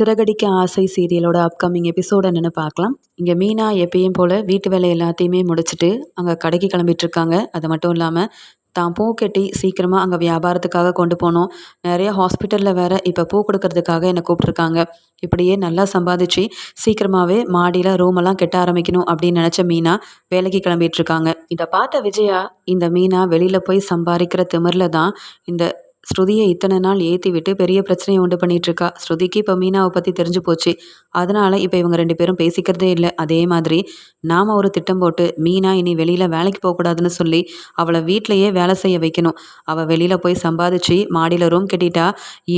சிறகடிக்க ஆசை சீரியலோட upcoming episode என்னென்னு பார்க்கலாம். இங்கே மீனா எப்பயும் போல் வீட்டு வேலை எல்லாத்தையுமே முடிச்சுட்டு அங்கே கடைக்கு கிளம்பிட்டுருக்காங்க. அது மட்டும் இல்லாமல் தான் பூ கட்டி சீக்கிரமாக அங்கே வியாபாரத்துக்காக கொண்டு போனோம். நிறைய ஹாஸ்பிட்டலில் வேறு இப்போ பூ கொடுக்கறதுக்காக என்னை கூப்பிட்ருக்காங்க இப்படியே நல்லா சம்பாதிச்சு சீக்கிரமாகவே மாடியில் ரூமெல்லாம் கெட்ட ஆரம்பிக்கணும் அப்படின்னு நினச்ச மீனா வேலைக்கு கிளம்பிட்டுருக்காங்க. இதை பார்த்த விஜயா இந்த மீனா வெளியில் போய் சம்பாதிக்கிற திமிரில் தான் இந்த ஸ்ருதியை இத்தனை நாள் ஏற்றி விட்டு பெரிய பிரச்சனையை உண்டு பண்ணிகிட்ருக்கா ஸ்ருதிக்கு இப்போ மீனாவை பற்றி தெரிஞ்சு போச்சு. அதனால் இப்போ இவங்க ரெண்டு பேரும் பேசிக்கிறதே இல்லை. அதே மாதிரி நாம் ஒரு திட்டம் போட்டு மீனா இனி வெளியில் வேலைக்கு போகக்கூடாதுன்னு சொல்லி அவளை வீட்டிலையே வேலை செய்ய வைக்கணும். அவள் வெளியில் போய் சம்பாதிச்சு மாடியில் ரூம் கட்டிட்டா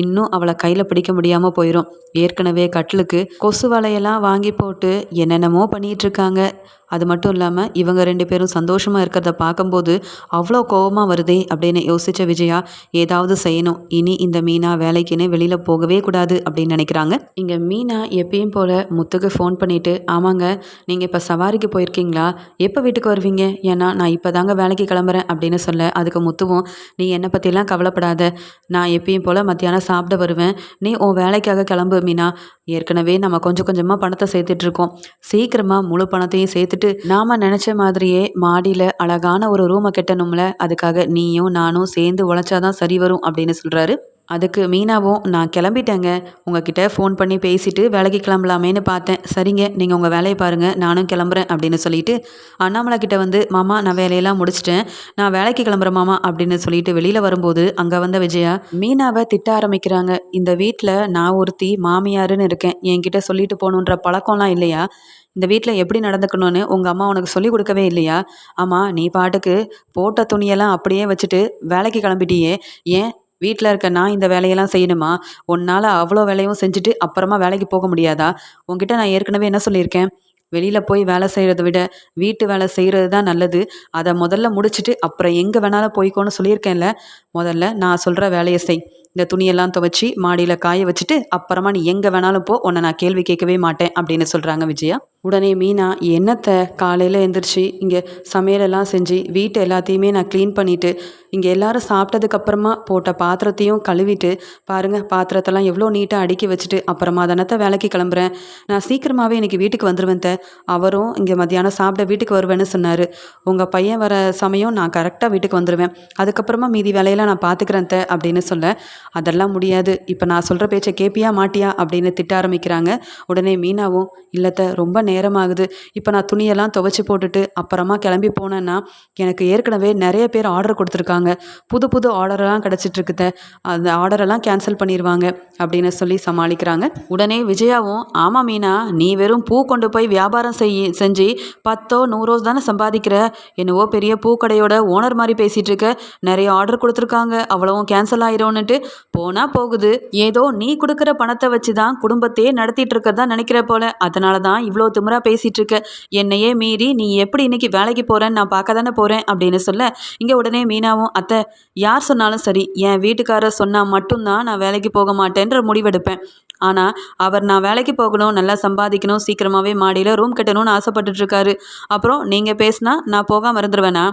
இன்னும் அவளை கையில் பிடிக்க முடியாமல் போயிடும் ஏற்கனவே கட்டிலுக்கு கொசு வலையெல்லாம் வாங்கி போட்டு என்னென்னமோ பண்ணிகிட்ருக்காங்க அது மட்டும் இல்லாமல் இவங்க ரெண்டு பேரும் சந்தோஷமாக இருக்கிறத பார்க்கும்போது அவ்வளோ கோபமாக வருதே அப்படின்னு யோசித்த விஜயா ஏதாவது செய்யணும். இனி இந்த மீனா வேலைக்குன்னு வெளியில் போகவே கூடாது அப்படின்னு நினைக்கிறாங்க. இங்கே மீனா எப்பயும் போல் முத்துக்கு ஃபோன் பண்ணிவிட்டு ஆமாங்க நீங்கள் இப்போ சவாரிக்கு போயிருக்கீங்களா? எப்போ வீட்டுக்கு வருவீங்க? ஏன்னா நான் இப்போ தாங்க வேலைக்கு கிளம்புறேன் அப்படின்னு சொல்ல அதுக்கு முத்துவும் நீ என்னை பற்றிலாம் கவலைப்படாத. நான் எப்பயும் போல் மத்தியானம் சாப்பிட வருவேன். நீ உன் வேலைக்காக கிளம்பு மீனா. ஏற்கனவே நம்ம கொஞ்சம் கொஞ்சமாக பணத்தை சேர்த்துட்ருக்கோம் சீக்கிரமாக முழு பணத்தையும் சேர்த்துட்டு நாம் நினச்ச மாதிரியே மாடியில் அழகான ஒரு ரூமை கட்டணும்ல அதுக்காக நீயும் நானும் சேர்ந்து உழைச்சாதான் சரி வரும் அப்படின்னு சொல்கிறாரு அதுக்கு மீனாவும் நான் கிளம்பிட்டேங்க. உங்ககிட்ட ஃபோன் பண்ணி பேசிவிட்டு வேலைக்கு கிளம்பலாமேன்னு பார்த்தேன். சரிங்க நீங்கள் உங்கள் வேலையை பாருங்கள் நானும் கிளம்புறேன் அப்படின்னு சொல்லிட்டு அண்ணாமலை கிட்ட வந்து மாமா நான் வேலையெல்லாம் முடிச்சிட்டேன். நான் வேலைக்கு கிளம்புறேன் மாமா அப்படின்னு சொல்லிட்டு வெளியில் வரும்போது அங்கே வந்த விஜயா மீனாவை திட்ட ஆரம்பிக்கிறாங்க. இந்த வீட்டில் நான் ஒருத்தி மாமியாருன்னு இருக்கேன். என்கிட்ட சொல்லிட்டு போகணுன்ற பழக்கம்லாம் இல்லையா? இந்த வீட்டில் எப்படி நடந்துக்கணும்னு உங்கள் அம்மா உனக்கு சொல்லிக் கொடுக்கவே இல்லையா? ஆமாம் நீ பாட்டுக்கு போட்ட துணியெல்லாம் அப்படியே வச்சுட்டு வேலைக்கு கிளம்பிட்டியே. ஏன் வீட்டில் இருக்க நான் இந்த வேலையெல்லாம் செய்யணுமா? உன்னால் அவ்வளோ வேலையும் செஞ்சுட்டு அப்புறமா வேலைக்கு போக முடியாதா? உங்ககிட்ட நான் ஏற்கனவே என்ன சொல்லியிருக்கேன்? வெளியில் போய் வேலை செய்கிறத விட வீட்டு வேலை செய்கிறது தான் நல்லது. அதை முதல்ல முடிச்சுட்டு அப்புறம் எங்கே வேணாலும் போய்க்கோன்னு சொல்லியிருக்கேன்ல. முதல்ல நான் சொல்கிற வேலையை செய். இந்த துணியெல்லாம் துவைச்சி மாடியில் காய வச்சுட்டு அப்புறமா நீ எங்கே வேணாலும் போ. உன்னை நான் கேள்வி கேட்கவே மாட்டேன் அப்படின்னு சொல்கிறாங்க விஜயா. உடனே மீனா என்னத்தை காலையில் எழுந்திரிச்சு இங்கே சமையலெல்லாம் செஞ்சு வீட்டை எல்லாத்தையுமே நான் க்ளீன் பண்ணிவிட்டு இங்கே எல்லோரும் சாப்பிட்டதுக்கப்புறமா போட்ட பாத்திரத்தையும் கழுவிட்டு பாருங்கள் பாத்திரத்தெல்லாம் எவ்வளோ நீட்டாக அடுக்கி வச்சுட்டு அப்புறமா தானத்தை வேலைக்கு கிளம்புறேன். நான் சீக்கிரமாகவே இன்றைக்கி வீட்டுக்கு வந்துடுவேன் அவரும் இங்கே மத்தியானம் சாப்பிட வீட்டுக்கு வருவேன்னு சொன்னார். உங்கள் பையன் வர சமயம் நான் கரெக்டாக வீட்டுக்கு வந்துடுவேன் அதுக்கப்புறமா மீதி வேலையெல்லாம் நான் பார்த்துக்கிறேன் த அப்படின்னு சொல்ல அதெல்லாம் முடியாது. இப்போ நான் சொல்கிற பேச்சை கேப்பியா மாட்டியா? அப்படின்னு திட்ட ஆரம்பிக்கிறாங்க. உடனே மீனாவும் இல்லத்த ரொம்ப நேரமாகுது. இப்போ நான் துணியெல்லாம் துவைச்சி போட்டுட்டு அப்புறமா கிளம்பி போனேன்னா எனக்கு ஏற்கனவே நிறைய பேர் ஆர்டர் கொடுத்துருக்காங்க. புது புது ஆர்டரெல்லாம் கிடச்சிட்ருக்குத அந்த ஆர்டரெல்லாம் கேன்சல் பண்ணிடுவாங்க அப்படின்னு சொல்லி சமாளிக்கிறாங்க. உடனே விஜயாவும் ஆமாம் மீனா நீ வெறும் பூ கொண்டு போய் வியாபாரம் வியாபாரம் செய் செஞ்சு பத்தோ நூறோ தானே சம்பாதிக்கிற? என்னவோ பெரிய பூக்கடையோட ஓனர் மாதிரி பேசிகிட்டு இருக்க நிறைய ஆர்டர் கொடுத்துருக்காங்க. அவ்வளவும் கேன்சல் ஆயிரும்னுட்டு போனால் போகுது. ஏதோ நீ கொடுக்குற பணத்தை வச்சு தான் குடும்பத்தையே நடத்திட்டு இருக்கதா நினைக்கிற போல. அதனால தான் இவ்வளோ திமுறா பேசிகிட்டு இருக்க என்னையே மீறி நீ எப்படி இன்னைக்கு வேலைக்கு போகிறேன்னு நான் பார்க்க தானே போகிறேன் அப்படின்னு சொல்ல இங்கே உடனே மீனாவும் அத்தை யார் சொன்னாலும் சரி. என் வீட்டுக்காரர் சொன்னால் மட்டும்தான் நான் வேலைக்கு போக மாட்டேன்ற முடிவெடுப்பேன். ஆனால் அவர் நான் வேலைக்கு போகணும் நல்லா சம்பாதிக்கணும் சீக்கிரமாகவே மாடியில் ரூம் கட்டணும்னு ஆசைப்பட்டுட்ருக்காரு. அப்புறம் நீங்கள் பேசினா நான் போகாமல் இருந்துருவேனா?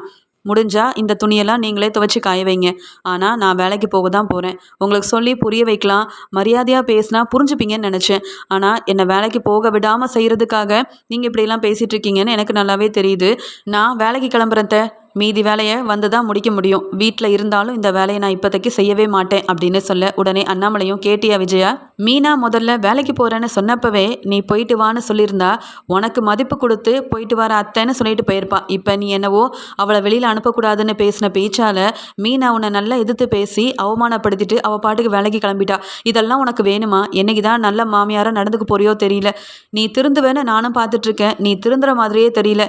முடிஞ்சால் இந்த துணியெல்லாம் நீங்களே துவைச்சி காய வைங்க. ஆனால் நான் வேலைக்கு போக தான் போகிறேன் உங்களுக்கு சொல்லி புரிய வைக்கலாம். மரியாதையாக பேசினா புரிஞ்சுப்பீங்கன்னு நினச்சேன். ஆனால் என்னை வேலைக்கு போக விடாமல் செய்கிறதுக்காக நீங்கள் இப்படிலாம் பேசிகிட்டு இருக்கீங்கன்னு எனக்கு நல்லாவே தெரியுது. நான் வேலைக்கு கிளம்புறேன் மீதி வேலையை வந்து தான் முடிக்க முடியும். வீட்டில் இருந்தாலும் இந்த வேலையை நான் இப்போதைக்கு செய்யவே மாட்டேன் அப்படின்னு சொல்ல உடனே அண்ணாமலையும் கேட்டியா விஜயா மீனா முதல்ல வேலைக்கு போகிறேன்னு சொன்னப்பவே நீ போயிட்டு வான்னு சொல்லியிருந்தா உனக்கு மதிப்பு கொடுத்து போயிட்டு வர அத்தைன்னு சொல்லிட்டு போயிருப்பா. இப்போ நீ என்னவோ அவளை வெளியில் அனுப்பக்கூடாதுன்னு பேசின பேச்சால் மீனா உன்னை நல்லா எதிர்த்து பேசி அவமானப்படுத்திட்டு அவள் பாட்டுக்கு வேலைக்கு கிளம்பிட்டா. இதெல்லாம் உனக்கு வேணுமா? என்னைக்கு தான் நல்ல மாமியாராக நடந்துக்க போறியோ தெரியல. நீ திருந்துவேன்னு நானும் பார்த்துட்ருக்கேன் நீ திருந்துற மாதிரியே தெரியல.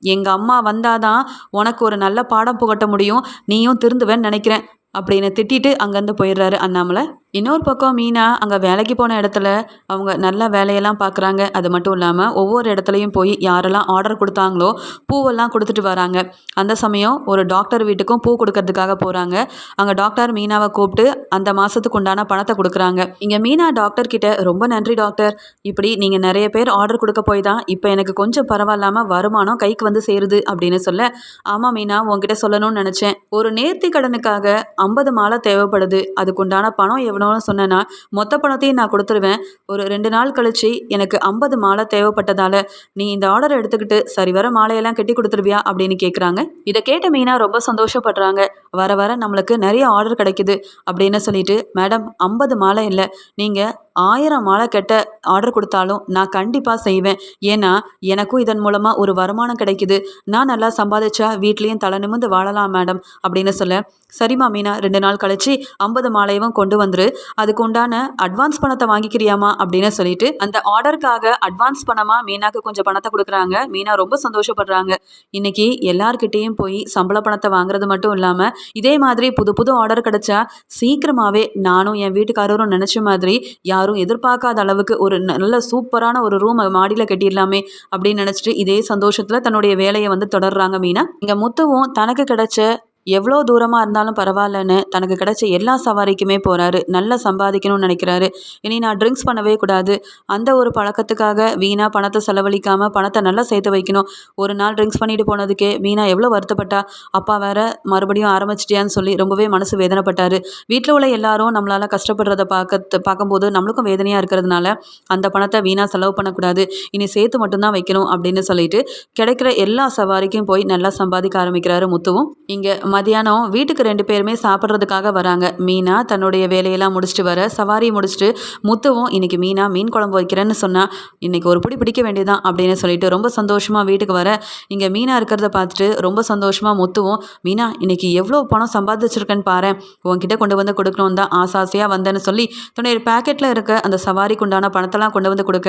எங்கள் அம்மா வந்தாதான் உனக்கு ஒரு நல்ல பாடம் புகட்ட முடியும். நீயும் திருந்துவேன்னு நினைக்கிறேன். அப்படின்னு திட்டிட்டு அங்கேருந்து போயிடுறாரு அண்ணாமலை. இன்னொரு பக்கம் மீனா அங்கே வேலைக்கு போன இடத்துல அவங்க நல்ல வேலையெல்லாம் பார்க்குறாங்க அது மட்டும் இல்லாமல் ஒவ்வொரு இடத்துலையும் போய் யாரெல்லாம் ஆர்டர் கொடுத்தாங்களோ பூவெல்லாம் கொடுத்துட்டு வராங்க. அந்த சமயம் ஒரு டாக்டர் வீட்டுக்கும் பூ கொடுக்கறதுக்காக போகிறாங்க அங்கே டாக்டர் மீனாவை கூப்பிட்டு அந்த மாதத்துக்கு உண்டான பணத்தை கொடுக்குறாங்க. இங்கே மீனா டாக்டர் கிட்ட ரொம்ப நன்றி டாக்டர் இப்படி நீங்கள் நிறைய பேர் ஆர்டர் கொடுக்க போய் தான் இப்போ எனக்கு கொஞ்சம் பரவாயில்லாமல் வருமானம் கைக்கு வந்து சேருது அப்படின்னு சொல்ல ஆமாம் மீனா உங்ககிட்ட சொல்லணும்னு நினச்சேன். ஒரு நேர்த்தி கடனுக்காக ஐம்பது மாலை தேவைப்படுது. அதுக்குண்டான பணம் எவ்வளோ எவ்வளோன்னு சொன்னேன்னா மொத்த பணத்தையும் நான் கொடுத்துருவேன். ஒரு ரெண்டு நாள் கழிச்சு எனக்கு ஐம்பது மாலை தேவைப்பட்டதால நீ இந்த ஆர்டர் எடுத்துக்கிட்டு சரி வர மாலையெல்லாம் கட்டி கொடுத்துருவியா அப்படின்னு கேட்குறாங்க இதை கேட்ட மீனா ரொம்ப சந்தோஷப்படுறாங்க. வர வர நம்மளுக்கு நிறைய ஆர்டர் கிடைக்குது அப்படின்னு சொல்லிட்டு மேடம் ஐம்பது மாலை இல்லை. நீங்கள் ஆயிரம் மாலை கட்ட ஆர்டர் கொடுத்தாலும் நான் கண்டிப்பாக செய்வேன். ஏன்னா எனக்கும் இதன் மூலமாக ஒரு வருமானம் கிடைக்குது. நான் நல்லா சம்பாதிச்சா வீட்லேயும் தலை நிமிந்து வாழலாம் மேடம் அப்படின்னு சொல்ல சரிம்மா மீனா ரெண்டு நாள் கழிச்சு ஐம்பது மாலையும் கொண்டு வந்துரு. அதுக்கு உண்டான அட்வான்ஸ் பணத்தை வாங்கிக்கிறியாமா? அப்படின்னு சொல்லிட்டு அந்த ஆர்டருக்காக அட்வான்ஸ் பணமாக மீனாக்கு கொஞ்சம் பணத்தை கொடுக்குறாங்க. மீனா ரொம்ப சந்தோஷப்படுறாங்க. இன்னைக்கு எல்லார்கிட்டேயும் போய் சம்பள பணத்தை வாங்குறது மட்டும் இல்லாமல் இதே மாதிரி புது புது ஆர்டர் கிடைச்சா சீக்கிரமாகவே நானும் என் வீட்டுக்காரரும் நினச்ச மாதிரி யாரும் எதிர்பார்க்காத அளவுக்கு ஒரு நல்ல சூப்பரான ஒரு ரூம் மாடியில் கட்டிடலாமே அப்படின்னு நினச்சிட்டு இதே சந்தோஷத்தில் தன்னுடைய வேலையை வந்து தொடர்றாங்க மீனா. இங்கே முத்துவும் தனக்கு கிடைச்ச எவ்வளோ தூரமாக இருந்தாலும் பரவாயில்லன்னு தனக்கு கிடைச்ச எல்லா சவாரிக்குமே போகிறாரு நல்லா சம்பாதிக்கணும்னு நினைக்கிறாரு. இனி நான் ட்ரிங்க்ஸ் பண்ணவே கூடாது. அந்த ஒரு பழக்கத்துக்காக வீணாக பணத்தை செலவழிக்காமல் பணத்தை நல்லா சேர்த்து வைக்கணும். ஒரு நாள் ட்ரிங்க்ஸ் பண்ணிட்டு போனதுக்கே வீணாக எவ்வளோ வருத்தப்பட்டா? அப்பா வேற மறுபடியும் ஆரம்பிச்சிட்டியான்னு சொல்லி ரொம்பவே மனசு வேதனைப்பட்டார். வீட்டில் உள்ள எல்லாரும் நம்மளால் கஷ்டப்படுறத பார்க்க பார்க்கும்போது நம்மளுக்கும் வேதனையாக இருக்கிறதுனால அந்த பணத்தை வீணாக செலவு பண்ணக்கூடாது. இனி சேர்த்து மட்டும்தான் வைக்கணும் அப்படின்னு சொல்லிட்டு கிடைக்கிற எல்லா சவாரிக்கும் போய் நல்லா சம்பாதிக்க ஆரம்பிக்கிறாரு முத்துவும். இங்கே மதியானம் வீட்டுக்கு ரெண்டு பேருமே சாப்பிட்றதுக்காக வராங்க. மீனா தன்னுடைய வேலையெல்லாம் முடிச்சுட்டு வர சவாரி முடிச்சுட்டு முத்துவும் இன்னைக்கு மீனா மீன் குழம்பு வைக்கிறேன்னு சொன்னால் இன்னைக்கு ஒரு பிடி பிடிக்க வேண்டியதான் அப்படின்னு சொல்லிட்டு ரொம்ப சந்தோஷமாக வீட்டுக்கு வர இங்கே மீனா இருக்கிறத பார்த்துட்டு ரொம்ப சந்தோஷமாக முத்துவும் மீனா இன்னைக்கு எவ்வளோ பணம் சம்பாதிச்சிருக்கேன்னு பாரு உன்கிட்ட கொண்டு வந்து கொடுக்கணும் தான் ஆசாசையாக வந்தேன்னு சொல்லி தன்னுடைய பேக்கெட்டில் இருக்க அந்த சவாரிக்கு உண்டான பணத்தெல்லாம் கொண்டு வந்து கொடுக்க.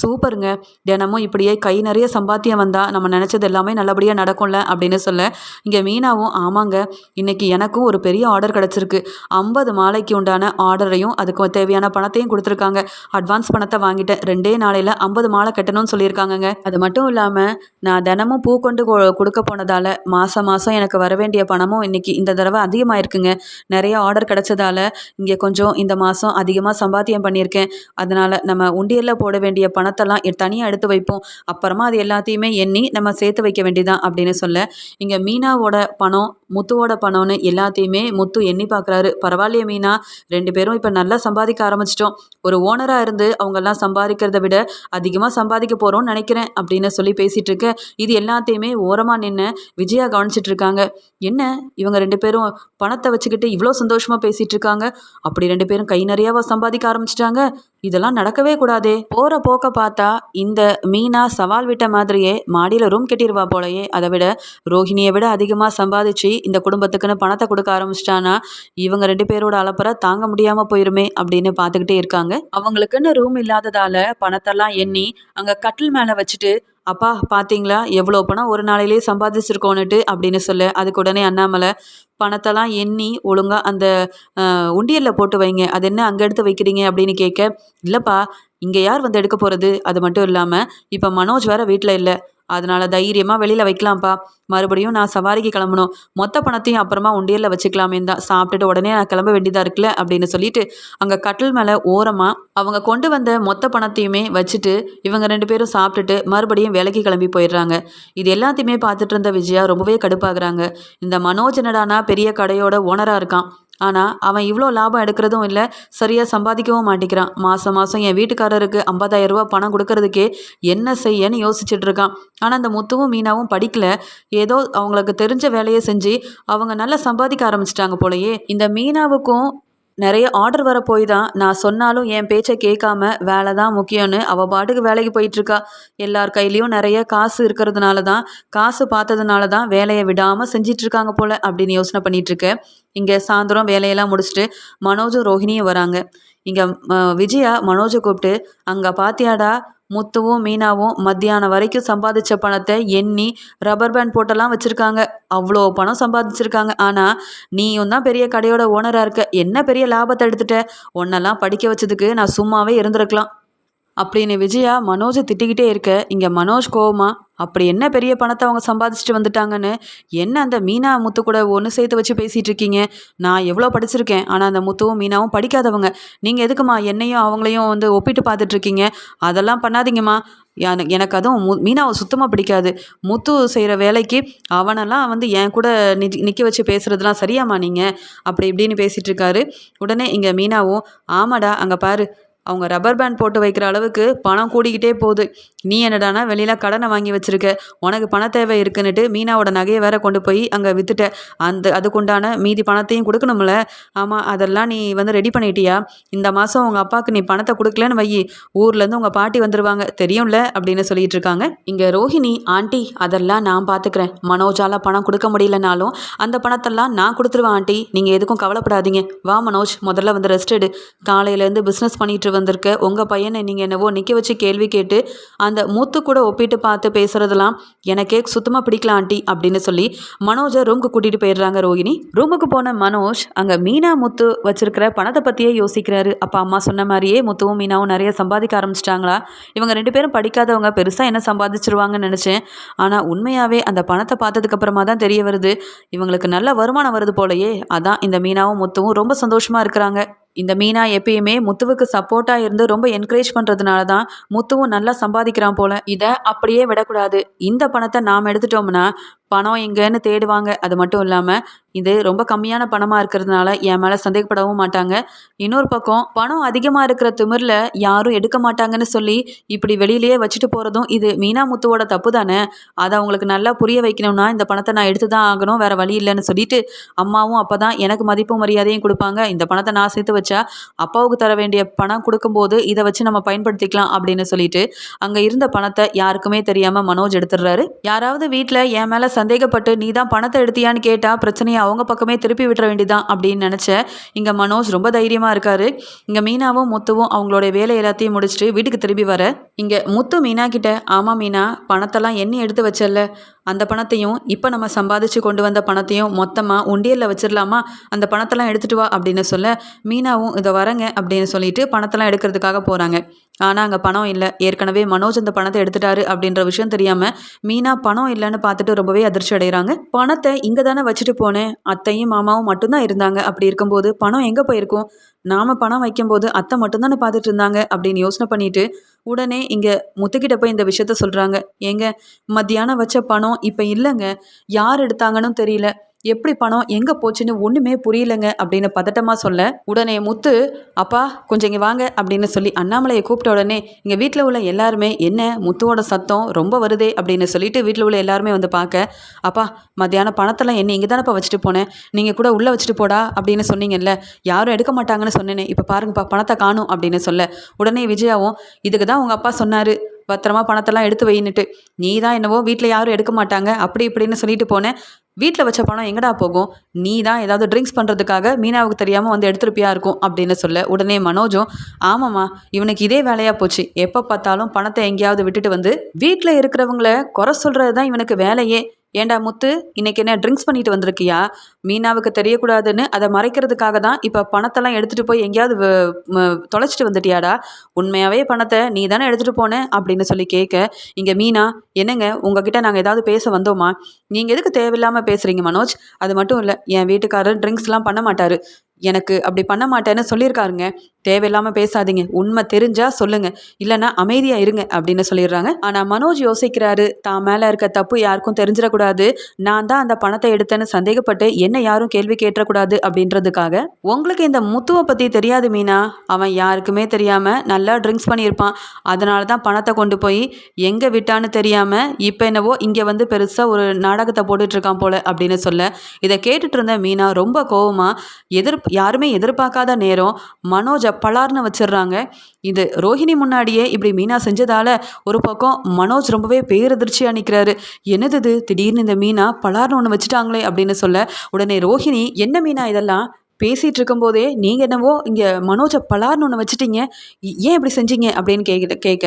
சூப்பருங்க. தினமும் இப்படியே கை நிறைய சம்பாத்தியம் வந்தால் நம்ம நினச்சது எல்லாமே நல்லபடியாக நடக்கும்ல அப்படின்னு சொல்ல இங்கே மீனாவும் ஆமாங்க. இன்னைக்கு எனக்கும் ஒரு பெரிய ஆர்டர் கிடச்சிருக்கு. ஐம்பது மாலைக்கு உண்டான ஆர்டரையும் அதுக்கு தேவையான பணத்தையும் கொடுத்துருக்காங்க. அட்வான்ஸ் பணத்தை வாங்கிட்டேன். ரெண்டே நாளையில் ஐம்பது மாலை கட்டணும்னு சொல்லியிருக்காங்கங்க. அது மட்டும் இல்லாமல் நான் தினமும் பூ கொண்டு கொடுக்க போனதால் மாதம் மாதம் எனக்கு வர வேண்டிய பணமும் இன்னைக்கு இந்த தடவை அதிகமாயிருக்குங்க. நிறைய ஆர்டர் கிடச்சதால இங்கே கொஞ்சம் இந்த மாதம் அதிகமாக சம்பாத்தியம் பண்ணியிருக்கேன். அதனால் நம்ம உண்டியலில் போட வேண்டிய பணத்தெல்லாம் தனியாக எடுத்து வைப்போம். அப்புறமா அது எல்லாத்தையுமே எண்ணி நம்ம சேர்த்து வைக்க வேண்டியதான் அப்படின்னு சொல்ல இங்கே மீனாவோட பணம் முத்துவோட பணம்னு எல்லாத்தையுமே முத்து எண்ணி பார்க்குறாரு. பரவாயில்லையே மீனா ரெண்டு பேரும் இப்போ நல்லா சம்பாதிக்க ஆரம்பிச்சிட்டோம். ஒரு ஓனராக இருந்து அவங்கெல்லாம் சம்பாதிக்கிறத விட அதிகமாக சம்பாதிக்க போகிறோம்னு நினைக்கிறேன் அப்படின்னு சொல்லி பேசிகிட்டு இருக்க இது எல்லாத்தையுமே ஓரமாக நின்று விஜயா கவனிச்சிட்டு இருக்காங்க. என்ன? இவங்க ரெண்டு பேரும் பணத்தை வச்சுக்கிட்டு இவ்வளோ சந்தோஷமாக பேசிகிட்டு இருக்காங்க? அப்படி ரெண்டு பேரும் கை நிறையாவா சம்பாதிக்க ஆரம்பிச்சிட்டாங்க? இதெல்லாம் நடக்கவே கூடாதே. போகிற போக்க பார்த்தா இந்த மீனா சவால் விட்ட மாதிரியே மாடியில் ரூம் கட்டிடுவா போலயே. அதை விட ரோஹிணியை விட அதிகமாக சம்பாதிச்சு இந்த குடும்பத்துக்குன்னு பணத்தை கொடுக்க ஆரம்பிச்சிட்டானா இவங்க ரெண்டு பேரோட அலப்பறை தாங்க முடியாமல் போயிருமே அப்படின்னு பார்த்துக்கிட்டே இருக்காங்க. அவங்களுக்குன்னு ரூம் இல்லாததால பணத்தெல்லாம் எண்ணி அங்கே கட்டில் மேலே வச்சுட்டு அப்பா பார்த்தீங்களா எவ்வளோ பணம் ஒரு நாளையிலே சம்பாதிச்சிருக்கோன்னுட்டு அப்படின்னு சொல்ல. அதுக்கு உடனே அண்ணாமலை பணத்தெல்லாம் எண்ணி ஒழுங்காக அந்த உண்டியலில் போட்டு வைங்க. அது என்ன அங்கே எடுத்து வைக்கிறீங்க? அப்படின்னு கேட்க இல்லைப்பா இங்கே யார் வந்து எடுக்க போகிறது அது மட்டும் இல்லாமல் இப்போ மனோஜ் வேற வீட்டில் இல்லை. அதனால் தைரியமாக வெளியில் வைக்கலாம்ப்பா. மறுபடியும் நான் சவாரிக்கு கிளம்பணும். மொத்த பணத்தையும் அப்புறமா உண்டியலில் வச்சுக்கலாமே தான் சாப்பிட்டுட்டு உடனே நான் கிளம்ப வேண்டியதாக இருக்குல்ல அப்படின்னு சொல்லிட்டு அங்கே கட்டில் மேலே ஓரமாக அவங்க கொண்டு வந்த மொத்த பணத்தையுமே வச்சுட்டு இவங்க ரெண்டு பேரும் சாப்பிட்டுட்டு மறுபடியும் வேலைக்கு கிளம்பி போயிடுறாங்க. இது எல்லாத்தையுமே பார்த்துட்டு இருந்த விஜயா ரொம்பவே கடுப்பாகிறாங்க. இந்த மனோஜ் என்னடானா பெரிய கடையோட ஓனராக இருக்கான். ஆனால் அவன் இவ்வளோ லாபம் எடுக்கிறதும் இல்லை சரியாக சம்பாதிக்கவும் மாட்டேங்கிறான். மாதம் மாதம் என் வீட்டுக்காரருக்கு ஐம்பதாயிரம் ரூபா பணம் கொடுக்கறதுக்கே என்ன செய்யன்னு யோசிச்சுட்டு இருக்கான். ஆனால் அந்த முத்துவும் மீனாவும் படிக்கல. ஏதோ அவங்களுக்கு தெரிஞ்ச வேலையை செஞ்சு அவங்க நல்லா சம்பாதிக்க ஆரம்பிச்சிட்டாங்க போலயே. இந்த மீனாவுக்கும் நிறைய ஆர்டர் வர போய் தான் நான் சொன்னாலும் என் பேச்சை கேட்காம வேலை தான் முக்கியம்னு அவள் பாட்டுக்கு வேலைக்கு போயிட்டுருக்கா. எல்லார் கையிலையும் நிறைய காசு இருக்கிறதுனால தான் காசு பார்த்ததுனால தான் வேலையை விடாமல் செஞ்சிட்ருக்காங்க போல் அப்படின்னு யோசனை பண்ணிகிட்ருக்கேன் இங்கே சாயந்தரம் வேலையெல்லாம் முடிச்சுட்டு மனோஜும் ரோஹிணியும் வராங்க. இங்கே விஜயா மனோஜை கூப்பிட்டு அங்கே பாத்தியாடா முத்துவும் மீனாவும் மத்தியானம் வரைக்கும் சம்பாதிச்ச பணத்தை எண்ணி ரப்பர் பேண்ட் போட்டெல்லாம் வச்சுருக்காங்க. அவ்வளோ பணம் சம்பாதிச்சிருக்காங்க. ஆனால் நீயும் தான் பெரிய கடையோட ஓனராக இருக்க. என்ன பெரிய லாபத்தை எடுத்துட்ட? உன்னெல்லாம் படிக்க வச்சதுக்கு நான் சும்மாவே இருந்திருக்கலாம். அப்படின்னு விஜயா மனோஜை திட்டிக்கிட்டே இருக்க. இங்கே மனோஜ் கோவமா அப்படி என்ன பெரிய பணத்தை அவங்க சம்பாதிச்சுட்டு வந்துட்டாங்கன்னு? என்ன அந்த மீனா முத்து கூட ஒன்று சேர்த்து வச்சு பேசிகிட்டு இருக்கீங்க நான் எவ்வளோ படிச்சிருக்கேன் ஆனால் அந்த முத்துவும் மீனாவும் படிக்காதவங்க. நீங்கள் எதுக்குமா என்னையும் அவங்களையும் வந்து ஒப்பிட்டு பார்த்துட்ருக்கீங்க அதெல்லாம் பண்ணாதீங்கம்மா. எனக்கு அதுவும் மு மீனாவை சுத்தமாக பிடிக்காது. முத்து செய்கிற வேலைக்கு அவனெல்லாம் வந்து என் கூட நி நிற்க வச்சு பேசுகிறதுலாம் சரியாம்மா நீங்கள் அப்படி இப்படின்னு பேசிகிட்டு இருக்காரு உடனே இங்கே மீனாவும் ஆமாடா அங்கே பாரு. அவங்க ரப்பர் பேண்ட் போட்டு வைக்கிற அளவுக்கு பணம் கூடிக்கிட்டே போகுது. நீ என்னடானா வெளியில் கடனை வாங்கி வச்சுருக்க. உனக்கு பண தேவை இருக்குன்னுட்டு மீனாவோட நகையை வேற கொண்டு போய் அங்கே விற்றுட்ட அந்த அதுக்குண்டான மீதி பணத்தையும் கொடுக்கணும்ல. ஆமாம் அதெல்லாம் நீ வந்து ரெடி பண்ணிட்டியா? இந்த மாதம் உங்கள் அப்பாவுக்கு நீ பணத்தை கொடுக்கலன்னு வை. ஊர்லேருந்து உங்கள் பாட்டி வந்துடுவாங்க தெரியும்ல? அப்படின்னு சொல்லிட்டு இருக்காங்க. இங்கே ரோஹிணி ஆண்டி அதெல்லாம் நான் பார்த்துக்கிறேன் மனோஜால பணம் கொடுக்க முடியலனாலும் அந்த பணத்தெல்லாம் நான் கொடுத்துருவேன் ஆண்டி. நீங்கள் எதுக்கும் கவலைப்படாதீங்க. வா மனோஜ் முதல்ல வந்து ரெஸ்ட் எடு. காலையிலேருந்து பிஸ்னஸ் பண்ணிட்டு வந்திருக்க உங்கள் பையனை நீங்கள் என்னவோ நிற்க வச்சு கேள்வி கேட்டு அந்த மூத்து கூட ஒப்பிட்டு பார்த்து பேசுகிறதெல்லாம் எனக்கே சுத்தமாக பிடிக்கலாம் ஆண்டி அப்படின்னு சொல்லி மனோஜை ரூமுக்கு கூட்டிகிட்டு போயிடுறாங்க ரோஹிணி ரூமுக்கு போன மனோஜ் அங்கே மீனா முத்து வச்சிருக்கிற பணத்தை பற்றியே யோசிக்கிறாரு. அப்பா அம்மா சொன்ன மாதிரியே முத்துவும் மீனாவும் நிறைய சம்பாதிக்க ஆரம்பிச்சிட்டாங்களா? இவங்க ரெண்டு பேரும் படிக்காதவங்க பெருசாக என்ன சம்பாதிச்சிருவாங்கன்னு நினச்சேன். ஆனால் உண்மையாகவே அந்த பணத்தை பார்த்ததுக்கப்புறமா தான் தெரிய வருது. இவங்களுக்கு நல்ல வருமானம் வருது போலயே. அதான் இந்த மீனாவும் முத்துவும் ரொம்ப சந்தோஷமாக இருக்கிறாங்க. இந்த மீனா எப்பயுமே முத்துவுக்கு சப்போர்ட்டாக இருந்து ரொம்ப என்கரேஜ் பண்ணுறதுனால தான் முத்துவும் நல்லா சம்பாதிக்கிறான் போல. இதை அப்படியே விடக்கூடாது. இந்த பணத்தை நாம் எடுத்துட்டோம்னா பணம் எங்கேன்னு தேடுவாங்க. அது மட்டும் இல்லாமல் இது ரொம்ப கம்மியான பணமாக இருக்கிறதுனால என் மேலே சந்தேகப்படவும் மாட்டாங்க. இன்னொரு பக்கம் பணம் அதிகமாக இருக்கிற திமிரில் யாரும் எடுக்க மாட்டாங்கன்னு சொல்லி இப்படி வெளியிலேயே வச்சுட்டு போகிறதும் இது மீனா முத்துவோட தப்பு தானே? அதை அவங்களுக்கு நல்லா புரிய வைக்கணும்னா இந்த பணத்தை நான் எடுத்து தான் ஆகணும் வேறு வழி இல்லைன்னு சொல்லிட்டு அம்மாவும் அப்போ தான் எனக்கு மதிப்பும் மரியாதையும் கொடுப்பாங்க. இந்த பணத்தை நான் சேர்த்து வச்சா அப்பாவுக்கு தர வேண்டிய பணம் கொடுக்கும்போது இதை வச்சு நம்ம பயன்படுத்திக்கலாம் அப்படின்னு சொல்லிட்டு அங்கே இருந்த பணத்தை யாருக்குமே தெரியாமல் மனோஜ் எடுத்துடுறாரு. யாராவது வீட்டில் என் மேலே சந்தேகப்பட்டு நீ தான் பணத்தை எடுத்தியான்னு கேட்டால் பிரச்சனையை அவங்க பக்கமே திருப்பி விட்டுற வேண்டியதான் அப்படின்னு நினச்ச இங்கே மனோஜ் ரொம்ப தைரியமாக இருக்காரு. இங்கே மீனாவும் முத்துவும் அவங்களோட வேலை எல்லாத்தையும் முடிச்சுட்டு வீட்டுக்கு திரும்பி வர இங்கே முத்து மீனா கிட்ட ஆமாம் மீனா பணத்தெல்லாம் எண்ணி எடுத்து வச்சல்ல. அந்த பணத்தையும் இப்போ நம்ம சம்பாதிச்சு கொண்டு வந்த பணத்தையும் மொத்தமாக உண்டியலில் வச்சிடலாமா அந்த பணத்தெல்லாம் எடுத்துட்டு வா அப்படின்னு சொல்ல மீனாவும் இதை வரங்க அப்படின்னு சொல்லிட்டு பணத்தெல்லாம் எடுக்கிறதுக்காக போகிறாங்க ஆனால் அங்கே பணம் இல்லை. ஏற்கனவே மனோஜ் அந்த பணத்தை எடுத்துட்டாரு அப்படின்ற விஷயம் தெரியாமல் மீனா பணம் இல்லைன்னு பார்த்துட்டு ரொம்பவே அதிர்ச்சி அடைகிறாங்க பணத்தை இங்கே தானே வச்சுட்டு போனேன். அத்தையும் மாமாவும் மட்டும்தான் இருந்தாங்க. அப்படி இருக்கும்போது பணம் எங்கே போயிருக்கும்? நாம பணம் வைக்கும்போது அத்தை மட்டும்தானே பார்த்துட்டு இருந்தாங்க அப்படின்னு யோசனை பண்ணிட்டு உடனே இங்கே முத்துக்கிட்ட போய் இந்த விஷயத்த சொல்கிறாங்க ஏங்க மத்தியானம் வச்ச பணம் இப்போ இல்லைங்க. யார் எடுத்தாங்கன்னு தெரியல. எப்படி பணம் எங்கே போச்சுன்னு ஒன்றுமே புரியலங்க அப்படின்னு பதட்டமாக சொல்ல உடனே முத்து அப்பா கொஞ்சம் இங்கே வாங்க அப்படின்னு சொல்லி அண்ணாமலையை கூப்பிட்ட உடனே இங்கே வீட்டில் உள்ள எல்லாருமே என்ன முத்துவோட சத்தம் ரொம்ப வருதே அப்படின்னு சொல்லிட்டு வீட்டில் உள்ள எல்லாருமே வந்து பார்க்க அப்பா மத்தியானம் பணத்தெல்லாம் என்ன இங்கே தானேப்பா வச்சுட்டு போனேன் நீங்கள் கூட உள்ளே வச்சுட்டு போடா அப்படின்னு சொன்னீங்கல்ல யாரும் எடுக்க மாட்டாங்கன்னு சொன்னேனே இப்போ பாருங்கப்பா பணத்தை காணும் அப்படின்னு சொல்ல உடனே விஜயாவும் இதுக்கு தான் உங்கள் அப்பா சொன்னார் பத்திரமா பணத்தெல்லாம் எடுத்து வைன்னுட்டு நீ தான் என்னவோ வீட்டில் யாரும் எடுக்க மாட்டாங்க அப்படி இப்படின்னு சொல்லிட்டு போனேன். வீட்டில் வச்ச பணம் எங்கடா போகும்? நீ தான் ஏதாவது ட்ரிங்க்ஸ் பண்ணுறதுக்காக மீனாவுக்கு தெரியாமல் வந்து எடுத்துருப்பியா இருக்கும் அப்படின்னு சொல்ல உடனே மனோஜும் ஆமாம்மா இவனுக்கு இதே வேலையாக போச்சு. எப்போ பார்த்தாலும் பணத்தை எங்கேயாவது விட்டுட்டு வந்து வீட்டில் இருக்கிறவங்கள குறை சொல்கிறது தான் இவனுக்கு வேலையே. ஏண்டா முத்து இன்னைக்கு என்ன ட்ரிங்க்ஸ் பண்ணிட்டு வந்திருக்கியா? மீனாவுக்கு தெரியக்கூடாதுன்னு அதை மறைக்கிறதுக்காக தான் இப்போ பணத்தெல்லாம் எடுத்துகிட்டு போய் எங்கேயாவது தொலைச்சிட்டு வந்துட்டியாடா? உண்மையாகவே பணத்தை நீ தானே எடுத்துகிட்டு போனேன் அப்படின்னு சொல்லி கேட்க இங்கே மீனா என்னங்க உங்ககிட்ட நாங்கள் ஏதாவது பேச வந்தோமா? நீங்கள் எதுக்கு தேவையில்லாமல் பேசுகிறீங்க மனோஜ்? அது மட்டும் இல்லை என் வீட்டுக்காரர் ட்ரிங்க்ஸ்லாம் பண்ண மாட்டார். எனக்கு அப்படி பண்ண மாட்டேன்னு சொல்லியிருக்காருங்க. தேவையில்லாமல் பேசாதீங்க. உண்மை தெரிஞ்சால் சொல்லுங்கள் இல்லைன்னா அமைதியாக இருங்க அப்படின்னு சொல்லிடுறாங்க. ஆனால் மனோஜ் யோசிக்கிறாரு தான் மேலே இருக்க தப்பு யாருக்கும் தெரிஞ்சிடக்கூடாது. நான் தான் அந்த பணத்தை எடுத்தேன்னு சந்தேகப்பட்டு என்ன யாரும் கேள்வி கேட்டக்கூடாது அப்படின்றதுக்காக. உங்களுக்கு இந்த முத்துவை பற்றி தெரியாது மீனா. அவன் யாருக்குமே தெரியாமல் நல்லா ட்ரிங்க்ஸ் பண்ணியிருப்பான். அதனால தான் பணத்தை கொண்டு போய் எங்கே விட்டான்னு தெரியாமல் இப்போ என்னவோ இங்கே வந்து பெருசாக ஒரு நாடகத்தை போட்டுட்ருக்கான் போல் போல அப்படின்னு சொல்ல. இதை கேட்டுட்டு இருந்த மீனா ரொம்ப கோவமாக எதிர்ப்பு யாருமே எதிர்பார்க்காத நேரம் மனோஜை பலார்னு வச்சிடுறாங்க. இது ரோஹிணி முன்னாடியே இப்படி மீனா செஞ்சதால ஒரு பக்கம் மனோஜ் ரொம்பவே பேரதிர்ச்சியாக நிற்கிறாரு என்னது இது? திடீர்னு இந்த மீனா பலார்னு ஒன்று வச்சுட்டாங்களே அப்படின்னு சொல்ல உடனே ரோஹிணி என்ன மீனா இதெல்லாம்? பேசிகிட்டு இருக்கும்போதே நீங்கள் என்னவோ இங்கே மனோஜை பலார்னு ஒன்று வச்சுட்டீங்க. ஏன் இப்படி செஞ்சீங்க? அப்படின்னு கேட்க கேட்க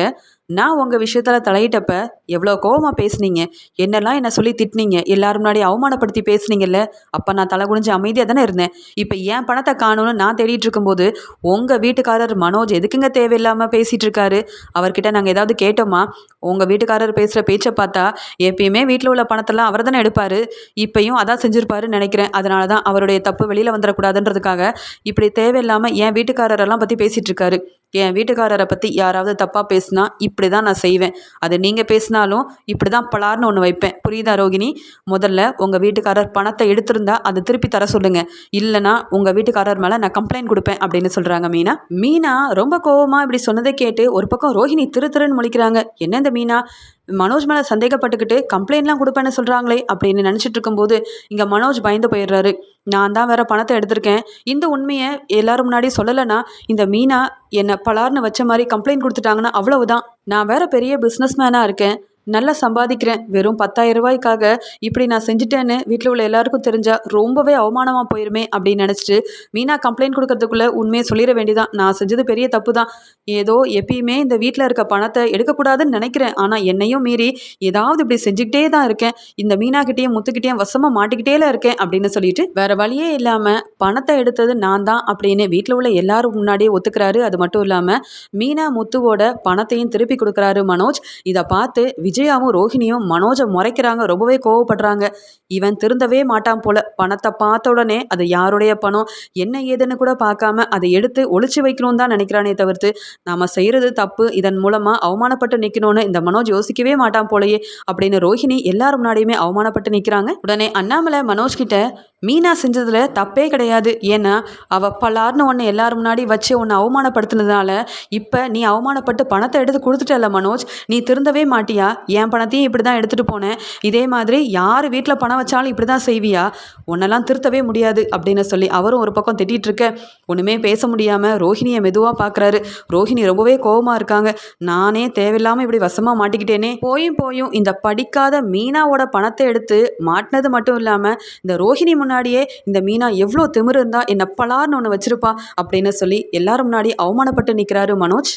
நான் உங்கள் விஷயத்தில் தலையிட்டப்ப எவ்வளோ கோவமாக பேசுனீங்க? என்னெல்லாம் என்னை சொல்லி திட்டினீங்க? எல்லாரும் முன்னாடி அவமானப்படுத்தி பேசுனீங்கல்ல? அப்போ நான் தலை குனிஞ்சு அமைதியாக தானே இருந்தேன். இப்போ என் பணத்தை காணும்னு நான் தேடிட்டு இருக்கும்போது உங்கள் வீட்டுக்காரர் மனோஜ் எதுக்குங்க தேவையில்லாமல் பேசிகிட்டு இருக்காரு? அவர்கிட்ட நாங்கள் ஏதாவது கேட்டோமா? உங்கள் வீட்டுக்காரர் பேசுகிற பேச்சை பார்த்தா எப்பயுமே வீட்டில் உள்ள பணத்தெல்லாம் அவர் தானே எடுப்பார். இப்பையும் அதான் செஞ்சுருப்பாருன்னு நினைக்கிறேன். அதனால தான் அவருடைய தப்பு வெளியில் வந்துடக்கூடாதுன்றதுக்காக இப்படி தேவையில்லாமல் என் வீட்டுக்காரரெல்லாம் பற்றி பேசிகிட்டு இருக்காரு. என் வீட்டுக்காரரை பற்றி யாராவது தப்பாக பேசுனா இப்படி தான் நான் செய்வேன். அது நீங்கள் பேசினாலும் இப்படி தான் பலார்னு ஒன்று வைப்பேன். புரியுதா ரோகிணி? முதல்ல உங்கள் வீட்டுக்காரர் பணத்தை எடுத்திருந்தா அதை திருப்பி தர சொல்லுங்கள் இல்லைனா உங்கள் வீட்டுக்காரர் மேலே நான் கம்ப்ளைண்ட் கொடுப்பேன் அப்படின்னு சொல்கிறாங்க மீனா. மீனா ரொம்ப கோவமாக இப்படி சொன்னதை கேட்டு ஒரு பக்கம் ரோஹிணி திரு திருன்னு முழிக்கிறாங்க. என்ன இந்த மீனா? மனோஜ் மேலே சந்தேகப்பட்டுக்கிட்டு கம்ப்ளைண்ட்லாம் கொடுப்பேன்னு சொல்கிறாங்களே அப்படின்னு நினச்சிட்டு இருக்கும்போது இங்கே மனோஜ் பயந்து போயிடுறாரு. நான் தான் வேற பணத்தை எடுத்திருக்கேன். இந்த உண்மையை எல்லாரும் முன்னாடி சொல்லலைன்னா இந்த மீனா என்னை பலார்னு வச்ச மாதிரி கம்ப்ளைண்ட் கொடுத்துட்டாங்கன்னா அவ்வளவுதான். நான் வேற பெரிய பிஸ்னஸ் மேனாக இருக்கேன். நல்லா சம்பாதிக்கிறேன். வெறும் பத்தாயிரம் ரூபாய்க்காக இப்படி நான் செஞ்சுட்டேன்னு வீட்டில் உள்ள எல்லாருக்கும் தெரிஞ்சால் ரொம்பவே அவமானமாக போயிருமே அப்படின்னு நினச்சிட்டு மீனா கம்ப்ளைண்ட் கொடுக்கறதுக்குள்ளே உண்மையை சொல்லிட வேண்டியதான் நான் செஞ்சது பெரிய தப்பு தான் ஏதோ எப்பயுமே இந்த வீட்டில் இருக்க பணத்தை எடுக்கக்கூடாதுன்னு நினைக்கிறேன். ஆனால் என்னையும் மீறி ஏதாவது இப்படி செஞ்சுக்கிட்டே தான் இருக்கேன். இந்த மீனாக்கிட்டேயும் முத்துக்கிட்டேயும் வசமாக மாட்டிக்கிட்டேல இருக்கேன் அப்படின்னு சொல்லிட்டு வேற வழியே இல்லாமல் பணத்தை எடுத்தது நான் தான் அப்படின்னு வீட்டில் உள்ள எல்லாரும் முன்னாடியே ஒத்துக்கிறாரு. அது மட்டும் இல்லாமல் மீனா முத்துவோட பணத்தையும் திருப்பி கொடுக்குறாரு மனோஜ். இதை பார்த்து விஜயாவும் ரோஹிணியும் மனோஜை முறைக்கிறாங்க. ரொம்பவே கோவப்படுறாங்க. இவன் திருந்தவே மாட்டான் போல. பணத்தை பார்த்த உடனே அது யாருடைய பணம்? என்ன ஏதுன்னு கூட பார்க்காம அதை எடுத்து ஒழிச்சு வைக்கணும்னு தான் நினைக்கிறானே தவிர்த்து நாம செய்கிறது தப்பு. இதன் மூலமாக அவமானப்பட்டு நிற்கணும்னு இந்த மனோஜ் யோசிக்கவே மாட்டான் போலயே அப்படின்னு ரோஹிணி எல்லாரும் முன்னாடியுமே அவமானப்பட்டு நிற்கிறாங்க உடனே அண்ணாமலை மனோஜ் கிட்ட மீனா செஞ்சதில் தப்பே கிடையாது. ஏன்னா அவள் பலார்னு ஒன்று எல்லாரும் முன்னாடி வச்சு உன்னை அவமானப்படுத்தினதுனால இப்போ நீ அவமானப்பட்டு பணத்தை எடுத்து கொடுத்துட்டல மனோஜ். நீ திருந்தவே மாட்டியா? என் பணத்தையும் இப்படி தான் எடுத்துகிட்டு போனேன். இதே மாதிரி யார் வீட்டில் பணம் வச்சாலும் இப்படி தான் செய்வியா? உன்னெல்லாம் திருத்தவே முடியாது அப்படின்னு சொல்லி அவரும் ஒரு பக்கம் திட்டிகிட்டு இருக்க. ஒன்றுமே பேச முடியாமல் ரோஹிணியை மெதுவாக பார்க்குறாரு ரோஹிணி ரொம்பவே கோவமாக இருக்காங்க. நானே தேவையில்லாமல் இப்படி வசமாக மாட்டிக்கிட்டேனே. போயும் போயும் இந்த படிக்காத மீனாவோட பணத்தை எடுத்து மாட்டினது மட்டும் இல்லாமல் இந்த ரோஹிணி முன்னாடியே இந்த மீனா எவ்வளோ திமிரு இருந்தால் என்ன பலார்னு ஒன்று வச்சிருப்பா அப்படின்னு சொல்லி எல்லாரும் முன்னாடி அவமானப்பட்டு நிற்கிறாரு மனோஜ்.